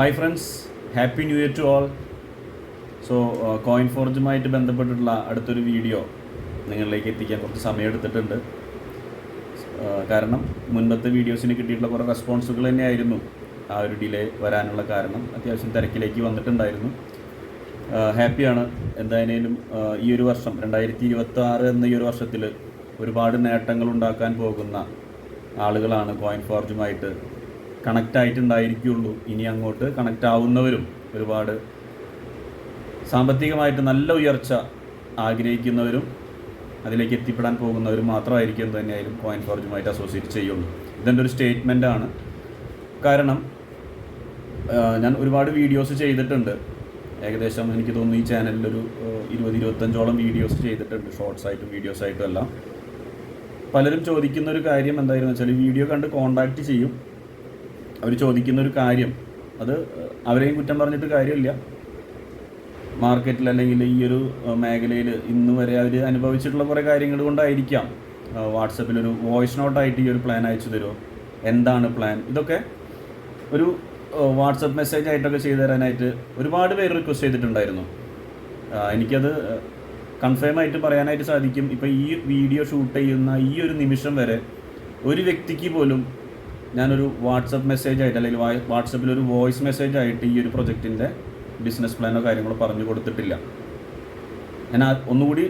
Hi friends happy new year to all so coin ഫോർജുമായിട്ട് ബന്ധപ്പെട്ടിട്ടുള്ള അടുത്തൊരു video നിങ്ങളിലേക്ക് എത്തിക്കാൻ കുറച്ച് സമയം എടുത്തിട്ടുണ്ട്. Uh, കാരണം മുൻപത്തെ വീഡിയോസിന് കിട്ടിയിട്ടുള്ള കുറേ റെസ്പോൺസുകൾ തന്നെയായിരുന്നു. ആ ഒരു ഡിലേ വരാനുള്ള കാരണം അത്യാവശ്യം തിരക്കിലേക്ക് വന്നിട്ടുണ്ടായിരുന്നു. ഹാപ്പിയാണ് എന്തായാലും uh, ഈ ഒരു വർഷം രണ്ടായിരത്തി ഇരുപത്തി ആറ് എന്ന ഈ ഒരു വർഷത്തിൽ ഒരുപാട് നേട്ടങ്ങൾ ഉണ്ടാക്കാൻ പോകുന്ന ആളുകളാണ് കോയിൻ ഫോർജുമായിട്ട് കണക്റ്റ് ആയിട്ടുണ്ടായിരിക്കുള്ളൂ ഇനി അങ്ങോട്ട് കണക്റ്റ് ആവുന്നവരും ഒരുപാട് സാമ്പത്തികമായിട്ട് നല്ല ഉയർച്ച ആഗ്രഹിക്കുന്നവരും അതിലേക്ക് എത്തിപ്പെടാൻ പോകുന്നവരും മാത്രമായിരിക്കും തന്നെയായാലും കോയിൻ ഫോർജുമായിട്ട് അസോസിയേറ്റ് ചെയ്യുള്ളൂ. ഇതെന്റെ ഒരു സ്റ്റേറ്റ്മെന്റ് ആണ്. കാരണം ഞാൻ ഒരുപാട് വീഡിയോസ് ചെയ്തിട്ടുണ്ട്. ഏകദേശം എനിക്ക് തോന്നുന്നു ഈ ചാനലിലൊരു ഇരുപത് ഇരുപത്തഞ്ചോളം വീഡിയോസ് ചെയ്തിട്ടുണ്ട്. ഷോർട്സ് ആയിട്ടും വീഡിയോസ് ആയിട്ടും എല്ലാം. പലരും ചോദിക്കുന്ന ഒരു കാര്യം എന്തായിരുന്നു വെച്ചാൽ വീഡിയോ കണ്ട് കോൺടാക്റ്റ് ചെയ്യും. അവർ ചോദിക്കുന്ന ഒരു കാര്യം. അത് അവരെയും കുറ്റം പറഞ്ഞിട്ട് കാര്യമില്ല. മാർക്കറ്റിൽ അല്ലെങ്കിൽ ഈ ഒരു മേഖലയിൽ ഇന്ന് വരെ അവർ അനുഭവിച്ചിട്ടുള്ള കുറേ കാര്യങ്ങൾ കൊണ്ടായിരിക്കാം. വാട്സപ്പിൽ ഒരു വോയിസ് നോട്ടായിട്ട് ഈ ഒരു പ്ലാൻ അയച്ചു തരുമോ എന്താണ് പ്ലാൻ? ഇതൊക്കെ ഒരു വാട്സപ്പ് മെസ്സേജ് ആയിട്ടൊക്കെ ചെയ്തു തരാനായിട്ട് ഒരുപാട് പേര് റിക്വസ്റ്റ് ചെയ്തിട്ടുണ്ടായിരുന്നു. എനിക്കത് കൺഫേം ആയിട്ട് പറയാനായിട്ട് സാധിക്കും. ഇപ്പോൾ ഈ വീഡിയോ ഷൂട്ട് ചെയ്യുന്ന ഈ ഒരു നിമിഷം വരെ ഒരു വ്യക്തിക്ക് പോലും ഞാനൊരു വാട്സപ്പ് മെസ്സേജ് ആയിട്ട് അല്ലെങ്കിൽ വാട്സപ്പിൽ ഒരു വോയിസ് മെസ്സേജ് ആയിട്ട് ഈ ഒരു പ്രൊജക്റ്റിന്റെ ബിസിനസ് പ്ലാനോ കാര്യങ്ങളോ പറഞ്ഞു കൊടുത്തിട്ടില്ല. ഞാൻ ഒന്നുകൂടി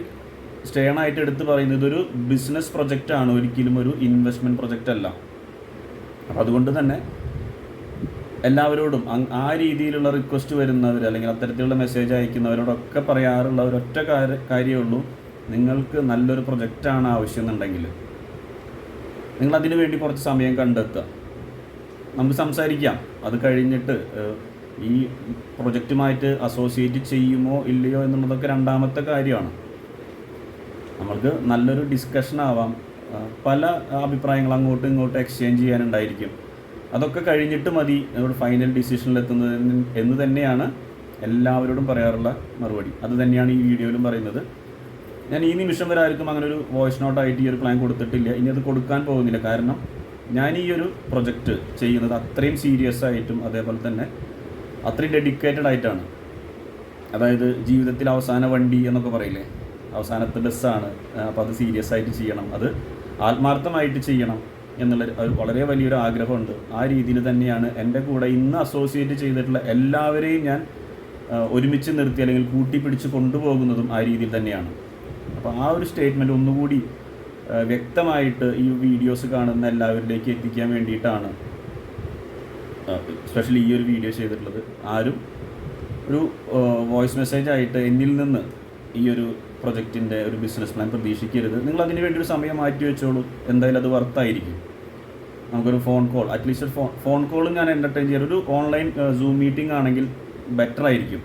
സ്റ്റേണായിട്ട് എടുത്ത് പറയുന്നത് ഇതൊരു ബിസിനസ് പ്രൊജക്റ്റ് ആണ് ഒരിക്കലും ഒരു ഇൻവെസ്റ്റ്മെന്റ് പ്രൊജക്റ്റ് അല്ല അപ്പോൾ അതുകൊണ്ട് തന്നെ എല്ലാവരോടും ആ രീതിയിലുള്ള റിക്വസ്റ്റ് വരുന്നവർ അല്ലെങ്കിൽ അത്തരത്തിലുള്ള മെസ്സേജ് അയക്കുന്നവരോടൊക്കെ പറയാറുള്ള ഒരൊറ്റ കാര്യ കാര്യമേ ഉള്ളൂ. നിങ്ങൾക്ക് നല്ലൊരു പ്രൊജക്റ്റാണ് ആവശ്യം എന്നുണ്ടെങ്കിൽ. നിങ്ങൾ അതിനു വേണ്ടി കുറച്ച് സമയം കണ്ടെത്തുക. നമുക്ക് സംസാരിക്കാം. അത് കഴിഞ്ഞിട്ട് ഈ പ്രൊജക്റ്റുമായിട്ട് അസോസിയേറ്റ് ചെയ്യുമോ ഇല്ലയോ എന്നുള്ളതൊക്കെ രണ്ടാമത്തെ കാര്യമാണ്. നമ്മൾക്ക് നല്ലൊരു ഡിസ്കഷൻ ആവാം. പല അഭിപ്രായങ്ങൾ അങ്ങോട്ടും ഇങ്ങോട്ടും എക്സ്ചേഞ്ച് ചെയ്യാനുണ്ടായിരിക്കും. അതൊക്കെ കഴിഞ്ഞിട്ട് മതി. നമ്മുടെ ഫൈനൽ ഡിസിഷനിലെത്തുന്നത് എന്ന് തന്നെയാണ് എല്ലാവരോടും പറയാറുള്ള മറുപടി. അത് തന്നെയാണ് ഈ വീഡിയോയിലും പറയുന്നത്. ഞാൻ ഈ നിമിഷം വരെ ആർക്കും അങ്ങനെ ഒരു വോയിസ് നോട്ടായിട്ട് ഈ ഒരു പ്ലാൻ കൊടുത്തിട്ടില്ല. ഇനി അത് കൊടുക്കാൻ പോകുന്നില്ല. കാരണം ഞാൻ ഈ ഒരു പ്രൊജക്റ്റ് ചെയ്യുന്നത് അത്രയും സീരിയസ് ആയിട്ടും അതേപോലെ തന്നെ അത്രയും ഡെഡിക്കേറ്റഡ് ആയിട്ടാണ്. അതായത് ജീവിതത്തിൽ അവസാന വണ്ടി എന്നൊക്കെ പറയില്ലേ? അവസാനത്തെ ബസ്സാണ് അപ്പോൾ അത് സീരിയസ് ആയിട്ട് ചെയ്യണം. അത് ആത്മാർത്ഥമായിട്ട് ചെയ്യണം എന്നുള്ള ഒരു വളരെ വലിയൊരു ആഗ്രഹമുണ്ട്. ആ രീതിയിൽ തന്നെയാണ് എന്റെ കൂടെ ഇന്ന് അസോസിയേറ്റ് ചെയ്തിട്ടുള്ള എല്ലാവരെയും ഞാൻ ഒരുമിച്ച് നിർത്തി അല്ലെങ്കിൽ കൂട്ടിപ്പിടിച്ച് കൊണ്ടുപോകുന്നതും ആ രീതിയിൽ തന്നെയാണ്. അപ്പോൾ ആ ഒരു സ്റ്റേറ്റ്മെന്റ് ഒന്നുകൂടി വ്യക്തമായിട്ട് ഈ വീഡിയോസ് കാണുന്ന എല്ലാവരിലേക്ക് എത്തിക്കാൻ വേണ്ടിയിട്ടാണ് സ്പെഷ്യലി ഈ ഒരു വീഡിയോ ചെയ്തിട്ടുള്ളത്. ആരും ഒരു വോയിസ് മെസ്സേജ് ആയിട്ട് എന്നിൽ നിന്ന് ഈ ഒരു പ്രൊജക്റ്റിന്റെ ഒരു ബിസിനസ് പ്ലാൻ പ്രതീക്ഷിക്കരുത്. നിങ്ങൾ അതിന് വേണ്ടി ഒരു സമയം മാറ്റി വെച്ചോളൂ. എന്തായാലും അത് വർത്തായിരിക്കും നമുക്കൊരു phone call at least phone phone കോളും ഞാൻ എന്റർടൈൻ ചെയ്യാറ്. ഒരു ഓൺലൈൻ സൂം മീറ്റിംഗ് ആണെങ്കിൽ ബെറ്റർ ആയിരിക്കും.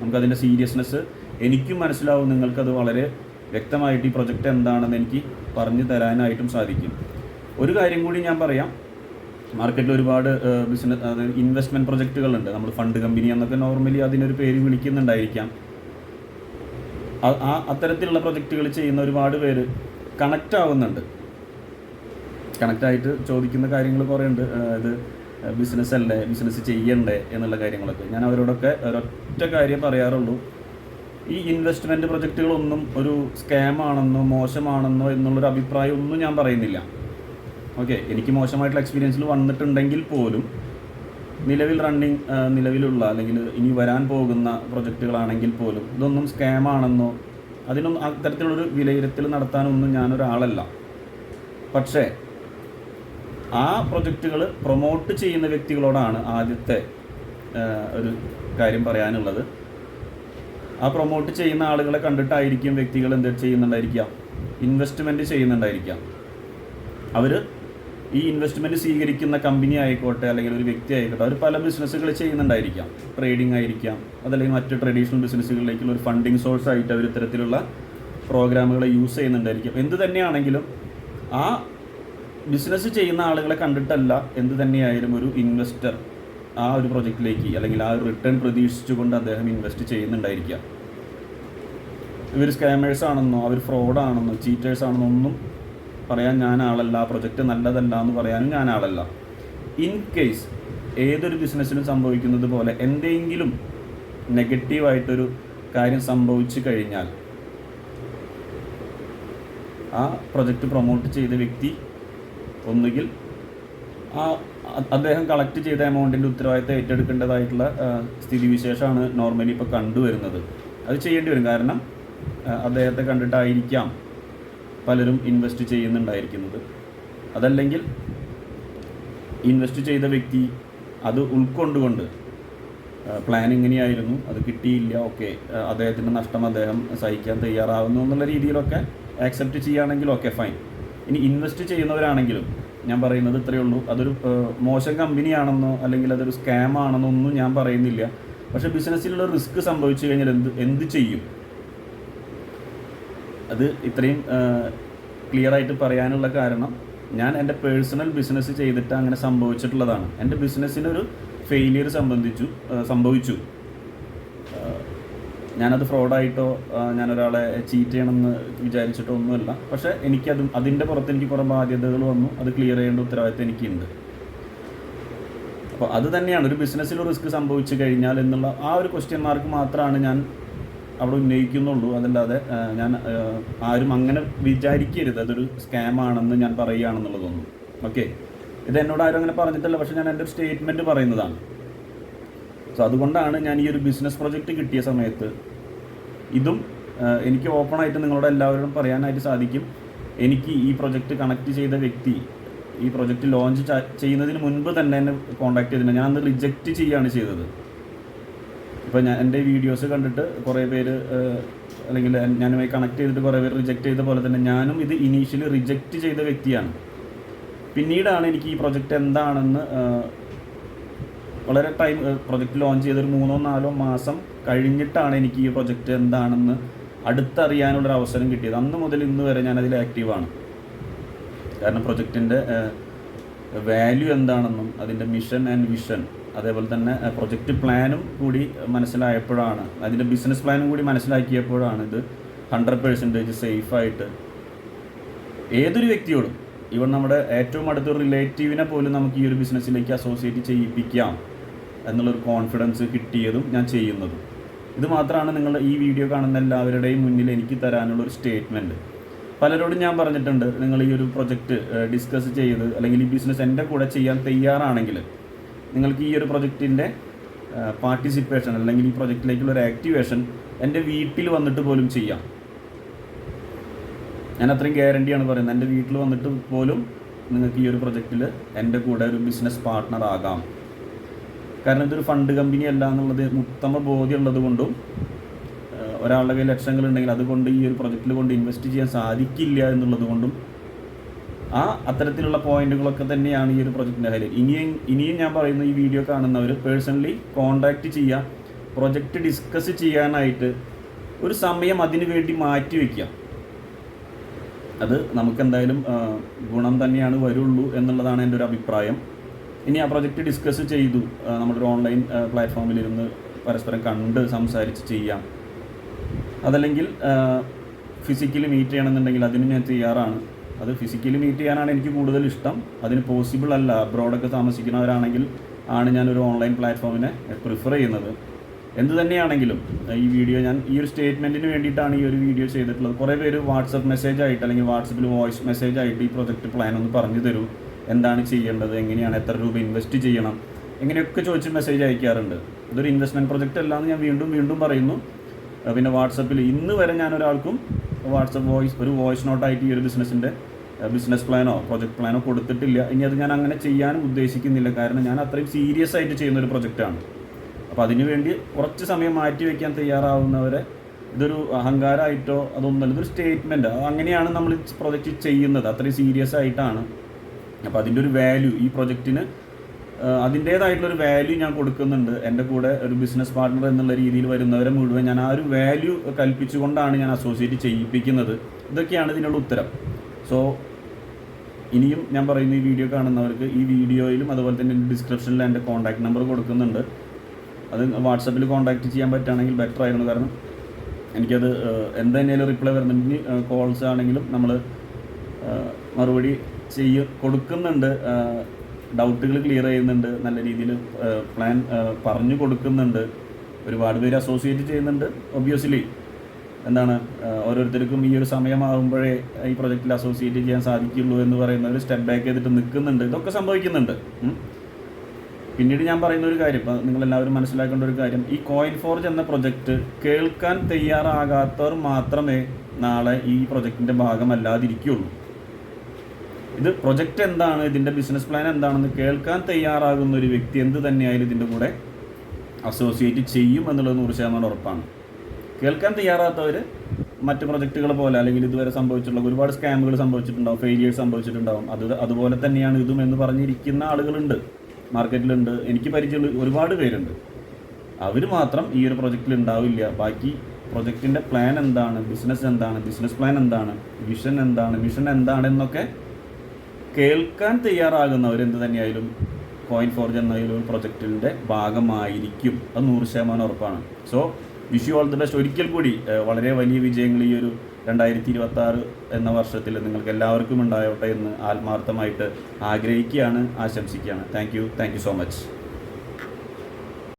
നമുക്കതിന്റെ സീരിയസ്നെസ് എനിക്കും മനസ്സിലാവും. നിങ്ങൾക്കത് വളരെ വ്യക്തമായിട്ട് ഈ പ്രൊജക്റ്റ് എന്താണെന്ന് എനിക്ക് പറഞ്ഞു തരാനായിട്ടും സാധിക്കും. ഒരു കാര്യം കൂടി ഞാൻ പറയാം. മാർക്കറ്റിൽ ഒരുപാട് ബിസിനസ് അതായത് ഇൻവെസ്റ്റ്മെന്റ് പ്രൊജക്റ്റുകളുണ്ട് നമ്മൾ ഫണ്ട് കമ്പനി എന്നൊക്കെ നോർമലി അതിനൊരു പേര് വിളിക്കുന്നുണ്ടായിരിക്കാം. ആ- അത്തരത്തിലുള്ള പ്രൊജക്റ്റുകൾ ചെയ്യുന്ന ഒരുപാട് പേര് കണക്റ്റ് ആവുന്നുണ്ട്. കണക്റ്റ് ആയിട്ട് ചോദിക്കുന്ന കാര്യങ്ങൾ കുറേ ഉണ്ട് ഇത് ബിസിനസ് അല്ലേ? ബിസിനസ് ചെയ്യണ്ടേ? എന്നുള്ള കാര്യങ്ങളൊക്കെ. ഞാൻ അവരോടൊക്കെ ഒരൊറ്റ കാര്യം പറയാറുള്ളൂ. ഈ ഇൻവെസ്റ്റ്മെന്റ് പ്രൊജക്റ്റുകളൊന്നും ഒരു സ്കാമാണെന്നോ മോശമാണെന്നോ എന്നുള്ളൊരു അഭിപ്രായം ഒന്നും ഞാൻ പറയുന്നില്ല. ഓക്കെ എനിക്ക് മോശമായിട്ടുള്ള എക്സ്പീരിയൻസിൽ വന്നിട്ടുണ്ടെങ്കിൽ പോലും നിലവിൽ റണ്ണിങ് നിലവിലുള്ള അല്ലെങ്കിൽ ഇനി വരാൻ പോകുന്ന പ്രൊജക്റ്റുകളാണെങ്കിൽ പോലും ഇതൊന്നും സ്കാമാണെന്നോ അതിനൊന്നും അത്തരത്തിലുള്ളൊരു വിലയിരുത്തൽ നടത്താനൊന്നും ഞാനൊരാളല്ല. പക്ഷേ ആ പ്രൊജക്റ്റുകൾ പ്രൊമോട്ട് ചെയ്യുന്ന വ്യക്തികളോടാണ് ആദ്യത്തെ ഒരു കാര്യം പറയാനുള്ളത്. ആ പ്രൊമോട്ട് ചെയ്യുന്ന ആളുകളെ കണ്ടിട്ടായിരിക്കും വ്യക്തികൾ എന്ത് ചെയ്യുന്നുണ്ടായിരിക്കാം ഇൻവെസ്റ്റ്മെന്റ് ചെയ്യുന്നുണ്ടായിരിക്കാം അവർ ഈ ഇൻവെസ്റ്റ്മെന്റ് സ്വീകരിക്കുന്ന കമ്പനി ആയിക്കോട്ടെ അല്ലെങ്കിൽ ഒരു വ്യക്തി ആയിക്കോട്ടെ അവർ പല ബിസിനസ്സുകൾ ചെയ്യുന്നുണ്ടായിരിക്കാം. ട്രേഡിംഗ് ആയിരിക്കാം അതല്ലെങ്കിൽ മറ്റ് ട്രഡീഷണൽ ബിസിനസ്സുകളിലേക്കുള്ള ഒരു ഫണ്ടിങ് സോഴ്സ് ആയിട്ട് അവർ ഇത്തരത്തിലുള്ള പ്രോഗ്രാമുകളെ യൂസ് ചെയ്യുന്നുണ്ടായിരിക്കും. എന്ത് തന്നെയാണെങ്കിലും ആ ബിസിനസ് ചെയ്യുന്ന ആളുകളെ കണ്ടിട്ടല്ല എന്ത് തന്നെയായാലും ഒരു ഇൻവെസ്റ്റർ ആ ഒരു പ്രൊജക്റ്റിലേക്ക് അല്ലെങ്കിൽ ആ ഒരു റിട്ടേൺ പ്രതീക്ഷിച്ചുകൊണ്ട് അദ്ദേഹം ഇൻവെസ്റ്റ് ചെയ്യുന്നുണ്ടായിരിക്കുക. ഇവർ സ്കാമേഴ്സ് ആണെന്നോ അവർ ഫ്രോഡാണെന്നോ ചീറ്റേഴ്സ് ആണെന്നോ ഒന്നും പറയാൻ ഞാൻ ആളല്ല. പ്രൊജക്റ്റ് നല്ലതല്ല എന്ന് പറയാനും ഞാൻ ആളല്ല. ഇൻ കേസ് ഏതൊരു ബിസിനസ്സിനും സംഭവിക്കുന്നത് പോലെ എന്തെങ്കിലും നെഗറ്റീവായിട്ടൊരു കാര്യം സംഭവിച്ചു കഴിഞ്ഞാൽ ആ പ്രൊജക്റ്റ് പ്രൊമോട്ട് ചെയ്ത വ്യക്തി ഒന്നുകിൽ ആ അദ്ദേഹം കളക്ട് ചെയ്ത എമൗണ്ടിന്റെ ഉത്തരവാദിത്തം ഏറ്റെടുക്കേണ്ടതായിട്ടുള്ള സ്ഥിതിവിശേഷമാണ് നോർമലി ഇപ്പോൾ കണ്ടുവരുന്നത്. അത് ചെയ്യേണ്ടി വരും. കാരണം അദ്ദേഹത്തെ കണ്ടിട്ടായിരിക്കാം പലരും ഇൻവെസ്റ്റ് ചെയ്യുന്നുണ്ടായിരിക്കുന്നത്. അതല്ലെങ്കിൽ ഇൻവെസ്റ്റ് ചെയ്ത വ്യക്തി അത് ഉൾക്കൊണ്ടുകൊണ്ട് പ്ലാൻ ഇങ്ങനെയായിരുന്നു അത് കിട്ടിയില്ല ഓക്കെ അദ്ദേഹത്തിന്റെ നഷ്ടം അദ്ദേഹം സഹിക്കാൻ തയ്യാറാവുന്നു എന്നുള്ള രീതിയിലൊക്കെ ആക്സെപ്റ്റ് ചെയ്യുകയാണെങ്കിൽ ഓക്കെ ഫൈൻ ഇനി ഇൻവെസ്റ്റ് ചെയ്യുന്നവരാണെങ്കിലും ഞാൻ പറയുന്നത് ഇത്രയേ ഉള്ളൂ. അതൊരു മോശം കമ്പനിയാണെന്നോ അല്ലെങ്കിൽ അതൊരു സ്കാം ആണെന്നോ ഒന്നും ഞാൻ പറയുന്നില്ല. പക്ഷേ ബിസിനസ്സിലുള്ള റിസ്ക് സംഭവിച്ചു കഴിഞ്ഞാൽ എന്ത് എന്ത് ചെയ്യും? അത് ഇത്രയും ക്ലിയർ ആയിട്ട് പറയാനുള്ള കാരണം ഞാൻ എന്റെ പേഴ്സണൽ ബിസിനസ് ചെയ്തിട്ട് അങ്ങനെ സംഭവിച്ചിട്ടുള്ളതാണ്. എന്റെ ബിസിനസ്സിനൊരു ഫെയിലിയർ സംബന്ധിച്ചു സംഭവിച്ചു. ഞാനത് ഫ്രോഡായിട്ടോ ഞാനൊരാളെ ചീറ്റ് ചെയ്യണമെന്ന് വിചാരിച്ചിട്ടോ ഒന്നുമല്ല. പക്ഷേ എനിക്കതും അതിന്റെ പുറത്ത് എനിക്ക് കുറേ ബാധ്യതകൾ വന്നു. അത് ക്ലിയർ ചെയ്യേണ്ട ഉത്തരവാദിത്തം എനിക്കുണ്ട്. അപ്പോൾ അത് തന്നെയാണ്. ഒരു ബിസിനസ്സിൽ റിസ്ക് സംഭവിച്ചു കഴിഞ്ഞാൽ എന്നുള്ള ആ ഒരു ക്വസ്റ്റ്യൻ മാർക്ക് മാത്രമാണ് ഞാൻ അവിടെ ഉന്നയിക്കുന്നുള്ളൂ. അതല്ലാതെ ഞാൻ ആരും അങ്ങനെ വിചാരിക്കരുത്. അതൊരു സ്കാം ആണെന്ന് ഞാൻ പറയുകയാണെന്നുള്ളതൊന്നും. ഓക്കെ ഇത് എന്നോട് ആരും അങ്ങനെ പറഞ്ഞിട്ടില്ല. പക്ഷെ ഞാൻ എന്റെ സ്റ്റേറ്റ്മെന്റ് പറയുന്നതാണ്. സോ അതുകൊണ്ടാണ് ഞാൻ ഈ ഒരു ബിസിനസ് പ്രൊജക്റ്റ് കിട്ടിയ സമയത്ത് ഇതും എനിക്ക് ഓപ്പണായിട്ട് നിങ്ങളോട് എല്ലാവരോടും പറയാനായിട്ട് സാധിക്കും. എനിക്ക് ഈ പ്രൊജക്റ്റ് കണക്ട് ചെയ്ത വ്യക്തി ഈ പ്രൊജക്റ്റ് ലോഞ്ച് ചെയ്യുന്നതിന് മുൻപ് തന്നെ എന്നെ കോൺടാക്ട് ചെയ്തിട്ടുണ്ട്. ഞാൻ അന്ന് റിജക്റ്റ് ചെയ്യുകയാണ് ചെയ്തത്. ഇപ്പോൾ ഞാൻ എന്റെ വീഡിയോസ് കണ്ടിട്ട് കുറേ പേര് അല്ലെങ്കിൽ ഞാനുമായി കണക്ട് ചെയ്തിട്ട് കുറേ പേര് റിജക്റ്റ് ചെയ്ത പോലെ തന്നെ ഞാനും ഇത് ഇനീഷ്യലി റിജക്റ്റ് ചെയ്ത വ്യക്തിയാണ്. പിന്നീടാണ് എനിക്ക് ഈ പ്രൊജക്റ്റ് എന്താണെന്ന് വളരെ ടൈം പ്രൊജക്റ്റ് ലോഞ്ച് ചെയ്തൊരു മൂന്നോ നാലോ മാസം കഴിഞ്ഞിട്ടാണ് എനിക്ക് ഈ പ്രൊജക്റ്റ് എന്താണെന്ന് അടുത്തറിയാനുള്ളൊരു അവസരം കിട്ടിയത്. അന്ന് മുതൽ ഇന്ന് വരെ ഞാനതിൽ ആക്റ്റീവാണ് കാരണം പ്രൊജക്റ്റിന്റെ വാല്യൂ എന്താണെന്നും അതിന്റെ മിഷൻ ആൻഡ് വിഷൻ അതേപോലെ തന്നെ പ്രൊജക്റ്റ് പ്ലാനും കൂടി മനസ്സിലായപ്പോഴാണ് അതിന്റെ ബിസിനസ് പ്ലാനും കൂടി മനസ്സിലാക്കിയപ്പോഴാണ് ഇത് ഹൺഡ്രഡ് പെർസെന്റേജ് സേഫായിട്ട് ഏതൊരു വ്യക്തിയോടും ഇവൺ നമ്മുടെ ഏറ്റവും അടുത്തൊരു റിലേറ്റീവിനെ പോലും നമുക്ക് ഈ ഒരു ബിസിനസ്സിലേക്ക് അസോസിയേറ്റ് ചെയ്യിപ്പിക്കാം. എന്നുള്ളൊരു കോൺഫിഡൻസ് കിട്ടിയതും ഞാൻ ചെയ്യുന്നതും. ഇത് മാത്രമാണ് നിങ്ങൾ ഈ വീഡിയോ കാണുന്ന എല്ലാവരുടെയും മുന്നിൽ എനിക്ക് തരാനുള്ള ഒരു സ്റ്റേറ്റ്മെന്റ് പലരോടും ഞാൻ പറഞ്ഞിട്ടുണ്ട് നിങ്ങൾ ഈ ഒരു പ്രൊജക്റ്റ് ഡിസ്കസ് ചെയ്ത് അല്ലെങ്കിൽ ഈ ബിസിനസ് എന്റെ കൂടെ ചെയ്യാൻ തയ്യാറാണെങ്കിൽ നിങ്ങൾക്ക് ഈ ഒരു പ്രൊജക്റ്റിന്റെ പാർട്ടിസിപ്പേഷൻ അല്ലെങ്കിൽ ഈ പ്രൊജക്റ്റിലേക്കുള്ള ഒരു ആക്ടിവേഷൻ എന്റെ വീട്ടിൽ വന്നിട്ട് പോലും ചെയ്യാം. ഞാൻ അത്രയും ഗ്യാരണ്ടിയാണ് പറയുന്നത്. എന്റെ വീട്ടിൽ വന്നിട്ട് പോലും നിങ്ങൾക്ക് ഈ ഒരു പ്രൊജക്റ്റിൽ എന്റെ കൂടെ ഒരു ബിസിനസ് പാർട്ട്ണർ ആകാം. കാരണം ഇതൊരു ഫണ്ട് കമ്പനി അല്ല എന്നുള്ളത് ഉത്തമ ബോധ്യമുള്ളത് കൊണ്ടും ഒരാളുടെ കയ്യിൽ ലക്ഷങ്ങൾ ഉണ്ടെങ്കിൽ അതുകൊണ്ട് ഈ ഒരു പ്രൊജക്റ്റിൽ കൊണ്ട് ഇൻവെസ്റ്റ് ചെയ്യാൻ സാധിക്കില്ല എന്നുള്ളത് കൊണ്ടും ആ അത്തരത്തിലുള്ള പോയിന്റുകളൊക്കെ തന്നെയാണ് ഈ ഒരു പ്രൊജക്റ്റിന്റെ ഹൈലൈറ്റ് ഇനിയും ഇനിയും ഞാൻ പറയുന്ന ഈ വീഡിയോ കാണുന്നവർ പേഴ്സണലി കോൺടാക്റ്റ് ചെയ്യുക പ്രൊജക്റ്റ് ഡിസ്കസ് ചെയ്യാനായിട്ട് ഒരു സമയം അതിനു വേണ്ടി മാറ്റി വയ്ക്കുക അത് നമുക്കെന്തായാലും ഗുണം തന്നെയാണ് വരുള്ളൂ എന്നുള്ളതാണ് എന്റെ ഒരു അഭിപ്രായം. ഇനി ആ പ്രൊജക്റ്റ് ഡിസ്കസ് ചെയ്തു. നമ്മുടെ ഒരു ഓൺലൈൻ പ്ലാറ്റ്ഫോമിൽ ഇരുന്ന് പരസ്പരം കണ്ട് സംസാരിച്ച് ചെയ്യാം. അതല്ലെങ്കിൽ ഫിസിക്കലി മീറ്റ് ചെയ്യണമെന്നുണ്ടെങ്കിൽ അതിന് ഞാൻ തയ്യാറാണ്. അത് ഫിസിക്കലി മീറ്റ് ചെയ്യാനാണ് എനിക്ക് കൂടുതൽ ഇഷ്ടം. അതിന് പോസിബിൾ അല്ല. അബ്രോഡൊക്കെ താമസിക്കുന്നവരാണെങ്കിൽ ആണ് ഞാനൊരു ഓൺലൈൻ പ്ലാറ്റ്ഫോമിനെ പ്രിഫർ ചെയ്യുന്നത്. എന്ത് തന്നെയാണെങ്കിലും ഈ വീഡിയോ ഞാൻ ഈ ഒരു സ്റ്റേറ്റ്മെന്റിന് വേണ്ടിയിട്ടാണ് ഈ ഒരു വീഡിയോ ചെയ്തിട്ടുള്ളത്. കുറേ പേര് വാട്സപ്പ് മെസ്സേജ് ആയിട്ട് അല്ലെങ്കിൽ വാട്സപ്പിൽ വോയിസ് മെസ്സേജ് ആയിട്ട് ഈ പ്രൊജക്റ്റ് പ്ലാൻ ഒന്ന് പറഞ്ഞു തരൂ. എന്താണ് ചെയ്യേണ്ടത് എങ്ങനെയാണ് എത്ര രൂപ ഇൻവെസ്റ്റ് ചെയ്യണം ഇങ്ങനെയൊക്കെ ചോദിച്ച് മെസ്സേജ് അയക്കാറുണ്ട്. ഇതൊരു ഇൻവെസ്റ്റ്മെന്റ് പ്രൊജക്റ്റ് അല്ല എന്ന് ഞാൻ വീണ്ടും വീണ്ടും പറയുന്നു. പിന്നെ വാട്സപ്പിൽ ഇന്ന് വരെ ഞാൻ ഒരാൾക്കും വാട്സപ്പ് വോയിസ് ഒരു വോയിസ് നോട്ടായിട്ട് ഈ ഒരു ബിസിനസ്സിന്റെ ബിസിനസ് പ്ലാനോ പ്രൊജക്ട് പ്ലാനോ കൊടുത്തിട്ടില്ല. ഇനി അത് ഞാൻ അങ്ങനെ ചെയ്യാനും ഉദ്ദേശിക്കുന്നില്ല. കാരണം ഞാൻ അത്രയും സീരിയസ് ആയിട്ട് ചെയ്യുന്ന ഒരു പ്രൊജക്റ്റാണ് അപ്പോൾ അതിനുവേണ്ടി കുറച്ച് സമയം മാറ്റി വയ്ക്കാൻ തയ്യാറാവുന്നവരെ ഇതൊരു അഹങ്കാരമായിട്ടോ അതൊന്നുമല്ല ഇതൊരു സ്റ്റേറ്റ്മെന്റ് അങ്ങനെയാണ് നമ്മൾ പ്രൊജക്റ്റ് ചെയ്യുന്നത്. അത്രയും സീരിയസ് ആയിട്ടാണ്. അപ്പോൾ അതിന്റെ ഒരു വാല്യൂ ഈ പ്രൊജക്റ്റിന് അതിന്റേതായിട്ടുള്ളൊരു വാല്യൂ ഞാൻ കൊടുക്കുന്നുണ്ട്. എന്റെ കൂടെ ഒരു ബിസിനസ് പാർട്ട്ണർ എന്നുള്ള രീതിയിൽ വരുന്നവരെ മുഴുവൻ ഞാൻ ആ ഒരു വാല്യൂ കൽപ്പിച്ചുകൊണ്ടാണ് ഞാൻ അസോസിയേറ്റ് ചെയ്യിപ്പിക്കുന്നത്. ഇതൊക്കെയാണ് ഇതിനുള്ള ഉത്തരം. സോ ഇനിയും ഞാൻ പറയുന്ന ഈ വീഡിയോ കാണുന്നവർക്ക് ഈ വീഡിയോയിലും അതുപോലെ തന്നെ ഡിസ്ക്രിപ്ഷനിൽ എന്റെ കോൺടാക്ട് നമ്പർ കൊടുക്കുന്നുണ്ട്. അത് വാട്സപ്പിൽ കോൺടാക്ട് ചെയ്യാൻ പറ്റുകയാണെങ്കിൽ ബെറ്റർ ആയിരുന്നു. കാരണം എനിക്കത് എന്തെങ്കിലും റിപ്ലൈ വരുന്നുണ്ടെങ്കിൽ കോൾസ് ആണെങ്കിലും നമ്മൾ മറുപടി ചെയ്യ കൊടുക്കുന്നുണ്ട്. ഡൗട്ടുകൾ ക്ലിയർ ചെയ്യുന്നുണ്ട്. നല്ല രീതിയിൽ പ്ലാൻ പറഞ്ഞു കൊടുക്കുന്നുണ്ട്. ഒരുപാട് പേര് അസോസിയേറ്റ് ചെയ്യുന്നുണ്ട് ഒബ്വിയസ്ലി എന്താണ് ഓരോരുത്തർക്കും ഈ ഒരു സമയമാകുമ്പോഴേ ഈ പ്രൊജക്റ്റിൽ അസോസിയേറ്റ് ചെയ്യാൻ സാധിക്കുള്ളൂ എന്ന് പറയുന്ന ഒരു സ്റ്റെപ്പ് ബാക്ക് ചെയ്തിട്ട് നിൽക്കുന്നുണ്ട്. ഇതൊക്കെ സംഭവിക്കുന്നുണ്ട്. പിന്നീട് ഞാൻ പറയുന്ന ഒരു കാര്യം ഇപ്പം നിങ്ങളെല്ലാവരും മനസ്സിലാക്കേണ്ട ഒരു കാര്യം. ഈ കോയിൻ ഫോർജ് എന്ന പ്രൊജക്റ്റ് കേൾക്കാൻ തയ്യാറാകാത്തവർ മാത്രമേ നാളെ ഈ പ്രൊജക്റ്റിന്റെ ഭാഗമല്ലാതിരിക്കുകയുള്ളൂ. ഇത് പ്രൊജക്റ്റ് എന്താണ്? ഇതിന്റെ ബിസിനസ് പ്ലാൻ എന്താണെന്ന് കേൾക്കാൻ തയ്യാറാകുന്ന ഒരു വ്യക്തി എന്ത് തന്നെയായാലും ഇതിന്റെ കൂടെ അസോസിയേറ്റ് ചെയ്യും എന്നുള്ളത് നൂറ് ശതമാനം ഉറപ്പാണ്. കേൾക്കാൻ തയ്യാറാത്തവർ മറ്റ് പ്രൊജക്റ്റുകൾ പോലെ അല്ലെങ്കിൽ ഇതുവരെ സംഭവിച്ചിട്ടുള്ള ഒരുപാട് സ്കാമുകൾ സംഭവിച്ചിട്ടുണ്ടാവും ഫെയിലിയേഴ്സ് സംഭവിച്ചിട്ടുണ്ടാവും. അത് അതുപോലെ തന്നെയാണ് ഇതും എന്ന് പറഞ്ഞിരിക്കുന്ന ആളുകളുണ്ട്. മാർക്കറ്റിലുണ്ട്. എനിക്ക് പരിചയമുള്ള ഒരുപാട് പേരുണ്ട്. അവർ മാത്രം ഈ ഒരു പ്രൊജക്റ്റിൽ ഉണ്ടാവില്ല. ബാക്കി പ്രൊജക്റ്റിന്റെ പ്ലാൻ എന്താണ്? ബിസിനസ് എന്താണ്? ബിസിനസ് പ്ലാൻ എന്താണ്? വിഷൻ എന്താണ്? മിഷൻ എന്താണ്? എന്നൊക്കെ കേൾക്കാൻ തയ്യാറാകുന്നവർ എന്ത് തന്നെയായാലും കോയിൻ ഫോർജ് എന്ന ഒരു പ്രൊജക്റ്റിന്റെ ഭാഗമായിരിക്കും. അത് നൂറ് ശതമാനം ഉറപ്പാണ്. So wish all the best ഒരിക്കൽ കൂടി വളരെ വലിയ വിജയങ്ങൾ ഈ ഒരു രണ്ടായിരത്തി ഇരുപത്തി ആറ് എന്ന വർഷത്തിൽ നിങ്ങൾക്ക് എല്ലാവർക്കും ഉണ്ടായോട്ടെ എന്ന് ആത്മാർത്ഥമായിട്ട് ആഗ്രഹിക്കുകയാണ് ആശംസിക്കുകയാണ്. Thank you thank you so much